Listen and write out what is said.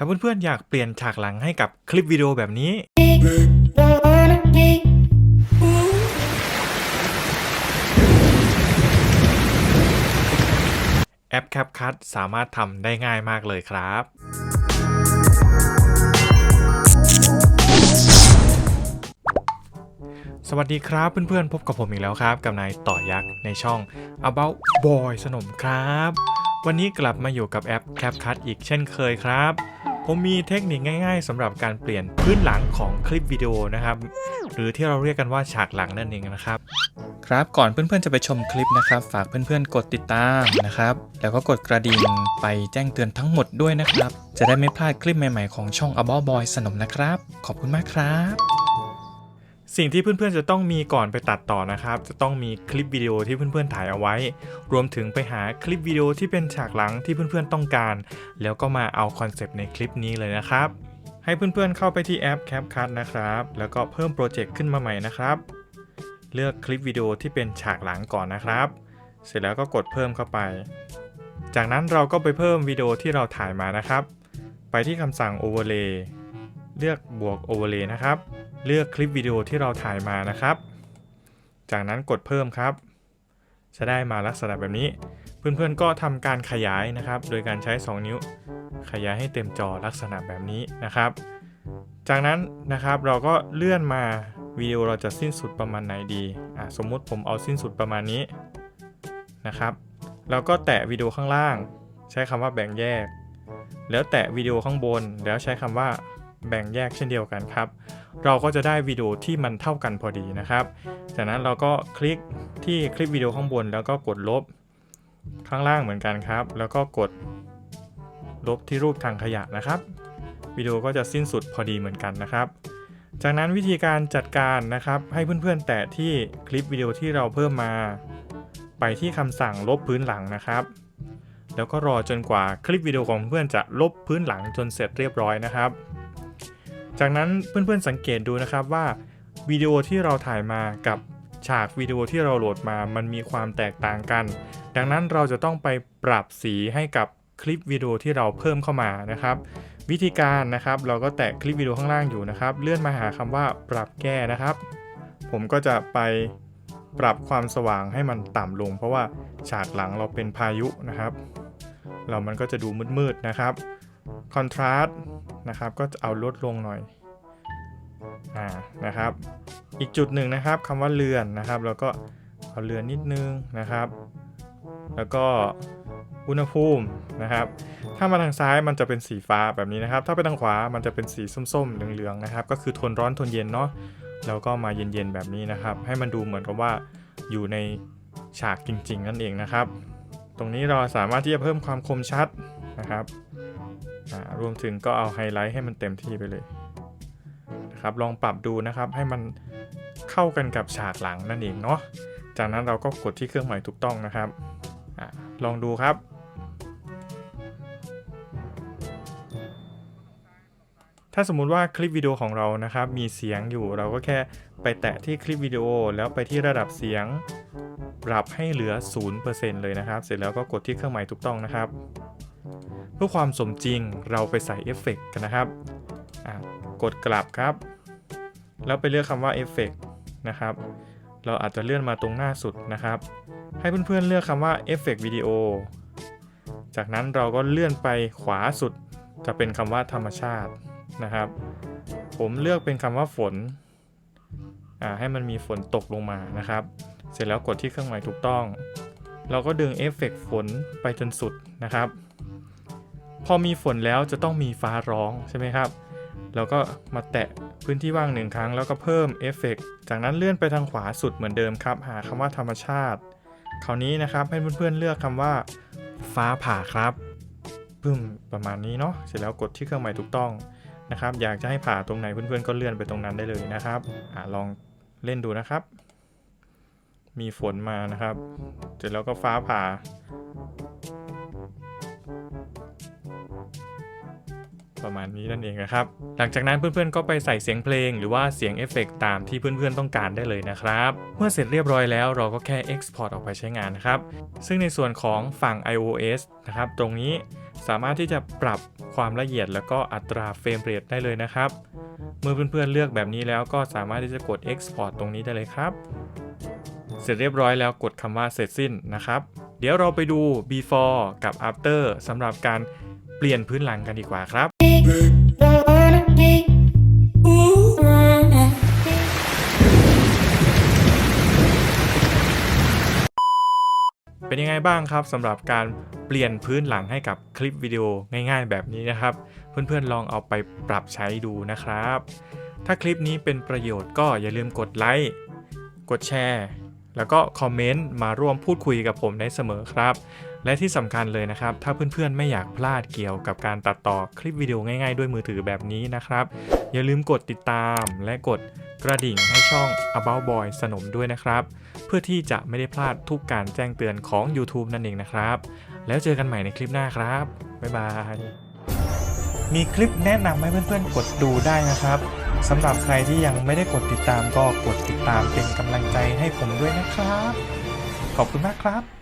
ถ้าเพื่อนๆอยากเปลี่ยนฉากหลังให้กับคลิปวิดีโอแบบนี้ แอป CapCut สามารถทำได้ง่ายมากเลยครับสวัสดีครับเพื่อนๆ พบกับผมอีกแล้วครับ กับนายต่อยักษ์ในช่อง About Boy สนมครับ วันนี้กลับมาอยู่กับแอป CapCut อีกเช่นเคยครับ ผมมีเทคนิคง่ายๆสำหรับการเปลี่ยนพื้นหลังของคลิปวิดีโอนะครับ หรือที่เราเรียกกันว่าฉากหลังนั่นเองนะครับ ครับก่อนเพื่อนๆจะไปชมคลิปนะครับ ฝากเพื่อนๆกดติดตามนะครับ แล้วก็กดกระดิ่งไปแจ้งเตือนทั้งหมดด้วยนะครับ จะได้ไม่พลาดคลิปใหม่ๆของช่อง About Boy สนมนะครับ ขอบคุณมากครับ สิ่งที่เพื่อนๆจะต้องมีก่อนไปตัดต่อนะครับ จะต้องมีคลิปวิดีโอที่เพื่อนๆถ่ายเอาไว้ รวมถึงไปหาคลิปวิดีโอที่เป็นฉากหลังที่เพื่อนๆต้องการ แล้วก็มาเอาคอนเซปต์ในคลิปนี้เลยนะครับ ให้เพื่อนๆเข้าไปที่แอป CapCut นะครับ แล้วก็เพิ่มโปรเจกต์ขึ้นมาใหม่นะครับ เลือกคลิปวิดีโอที่เป็นฉากหลังก่อนนะครับ เสร็จแล้วก็กดเพิ่มเข้าไป จากนั้นเราก็ไปเพิ่มวิดีโอที่เราถ่ายมานะครับ ไปที่คำสั่ง Overlay เลือกบวก Overlay นะครับ เลือกคลิปวิดีโอที่เราถ่ายมานะครับ จากนั้นกดเพิ่มครับ จะได้มาลักษณะแบบนี้ เพื่อนๆก็ทำการขยายนะครับ โดยการใช้ 2 นิ้ว ขยายให้เต็มจอลักษณะแบบนี้นะครับ จากนั้นนะครับเราก็เลื่อนมาวิดีโอเราจะสิ้นสุดประมาณไหนดีอะสมมุติผมเอาสิ้นสุดประมาณนี้นะครับ แล้วก็แตะวิดีโอข้างล่าง ใช้คำว่าแบ่งแยก แล้วแตะวิดีโอข้างบน แล้วใช้คำว่า แบ่งแยกเช่นเดียวกันครับ เราก็จะได้วิดีโอที่มันเท่ากันพอดีนะครับ จากนั้นเราก็คลิกที่คลิปวิดีโอข้างบน แล้วก็กดลบข้างล่างเหมือนกันครับ แล้วก็กดลบที่รูปทางขยะนะครับวิดีโอก็จะสิ้นสุดพอดีเหมือนกันนะครับ จากนั้นวิธีการจัดการนะครับ ให้เพื่อนๆ แตะที่คลิปวิดีโอที่เราเพิ่มมา ไปที่คำสั่งลบพื้นหลังนะครับ แล้วก็รอจนกว่าคลิปวิดีโอของเพื่อนจะลบพื้นหลังจนเสร็จเรียบร้อยนะครับ จากนั้นเพื่อนๆสังเกตดูนะครับว่าวิดีโอที่เราถ่ายมากับฉากวิดีโอที่เราโหลดมา มันมีความแตกต่างกัน ดังนั้นเราจะต้องไปปรับสีให้กับคลิปวิดีโอที่เราเพิ่มเข้ามานะครับ วิธีการนะครับเราก็แตะคลิปวิดีโอข้างล่างอยู่นะครับ เลื่อนมาหาคำว่าปรับแก้นะครับ ผมก็จะไปปรับความสว่างให้มันต่ำลง เพราะว่าฉากหลังเราเป็นพายุนะครับ เรามันก็จะดูมืดๆนะครับ คอนทราสต์นะครับก็จะเอาลดลงหน่อยอ่านะครับ อีกจุดหนึ่งนะครับคำว่าเรือนนะครับเราก็เอาเรือนนิดนึงนะครับ แล้วก็อุณหภูมินะครับ ถ้ามาทางซ้ายมันจะเป็นสีฟ้าแบบนี้นะครับ ถ้าไปทางขวามันจะเป็นสีส้มๆเหลืองๆนะครับ ก็คือทนร้อนทนเย็นเนาะแล้วก็มาเย็นๆแบบนี้นะครับ ให้มันดูเหมือนกับว่าอยู่ในฉากจริง ๆ นั่นเองนะครับ ตรงนี้เราสามารถที่จะเพิ่มความคมชัดนะครับ รวมถึงก็เอาไฮไลท์ให้มันเต็มที่ไปเลยนะครับลองปรับดูนะครับให้มันเข้ากันกับฉากหลังนั่นเองเนาะจากนั้นเราก็กดที่เครื่องหมายถูกต้องนะครับอลองดูครับ ถ้าสมมุติว่าคลิปวิดีโอของเรานะครับ มีเสียงอยู่เราก็แค่ไปแตะที่คลิปวิดีโอแล้วไปที่ระดับเสียง ปรับให้เหลือ 0%เลยนะครับ เสร็จแล้วก็กดที่เครื่องหมายถูกต้องนะครับ เพื่อความสมจริงเราไปใส่เอฟเฟกต์กันนะครับกดกลับครับ แล้วไปเลือกคำว่าเอฟเฟกต์นะครับ เราอาจจะเลื่อนมาตรงหน้าสุดนะครับ ให้เพื่อนๆเลือกคำว่าเอฟเฟกต์วิดีโอ จากนั้นเราก็เลื่อนไปขวาสุดจะเป็นคำว่าธรรมชาตินะครับ ผมเลือกเป็นคำว่าฝนาให้มันมีฝนตกลงมานะครับ เสร็จแล้วกดที่เครื่องหมายถูกต้อง เราก็ดึงเอฟเฟกต์ฝนไปจนสุดนะครับ พอมีฝนแล้วจะต้องมีฟ้าร้องใช่ไหมครับเราก็มาแตะพื้นที่ว่างหนึ่งครั้งแล้วก็เพิ่มเอฟเฟกต์จากนั้นเลื่อนไปทางขวาสุดเหมือนเดิมครับ หาคำว่าธรรมชาติ คราวนี้นะครับให้เพื่อนๆเลือกคำว่า ฟ้าผ่าครับปึ้มประมาณนี้เนาะเสร็จแล้วกดที่เครื่องหมายถูกต้องนะครับ อยากจะให้ผ่าตรงไหนเพื่อนๆก็เลื่อนไปตรงนั้นได้เลยนะครับอ่าลองเล่นดูนะครับ มีฝนมานะครับ เสร็จแล้วก็ฟ้าผ่า ประมาณนี้นั่นเองนะครับ หลังจากนั้นเพื่อนๆก็ไปใส่เสียงเพลง หรือว่าเสียงเอฟเฟกต์ตามที่เพื่อนๆต้องการได้เลยนะครับ เมื่อเสร็จเรียบร้อยแล้วเราก็แค่ Export ออกไปใช้งานนะครับ ซึ่งในส่วนของฝั่ง iOS นะครับ ตรงนี้สามารถที่จะปรับความละเอียดแล้วก็อัตราเฟรมเรทได้เลยนะครับ เมื่อเพื่อนๆเลือกแบบนี้แล้วก็สามารถที่จะกด Export ตรงนี้ได้เลยครับ เสร็จเรียบร้อยแล้วกดคำว่าเสร็จสิ้นนะครับ เดี๋ยวเราไปดู before กับ after สำหรับการเปลี่ยนพื้นหลังกันดีกว่าครับ เป็นยังไงบ้างครับสำหรับการเปลี่ยนพื้นหลังให้กับคลิปวิดีโอง่ายๆ แบบนี้นะครับ เพื่อนๆลองเอาไปปรับใช้ดูนะครับ ถ้าคลิปนี้เป็นประโยชน์ก็อย่าลืมกดไลค์กดแชร์แล้วก็คอมเมนต์มาร่วมพูดคุยกับผมได้เสมอครับ และที่สำคัญเลยนะครับ ถ้าเพื่อนๆไม่อยากพลาดเกี่ยวกับการตัดต่อคลิปวิดีโอง่ายๆ ด้วยมือถือแบบนี้นะครับ อย่าลืมกดติดตามและกดกระดิ่งให้ช่อง About Boy สนมด้วยนะครับ เพื่อที่จะไม่ได้พลาดทุกการแจ้งเตือนของ YouTube นั่นเองนะครับ แล้วเจอกันใหม่ในคลิปหน้าครับ บ๊ายบาย มีคลิปแนะนำให้เพื่อนๆ กดดูได้นะครับสำหรับใครที่ยังไม่ได้กดติดตามก็กดติดตามเป็นกำลังใจให้ผมด้วยนะครับ ขอบคุณมากครับ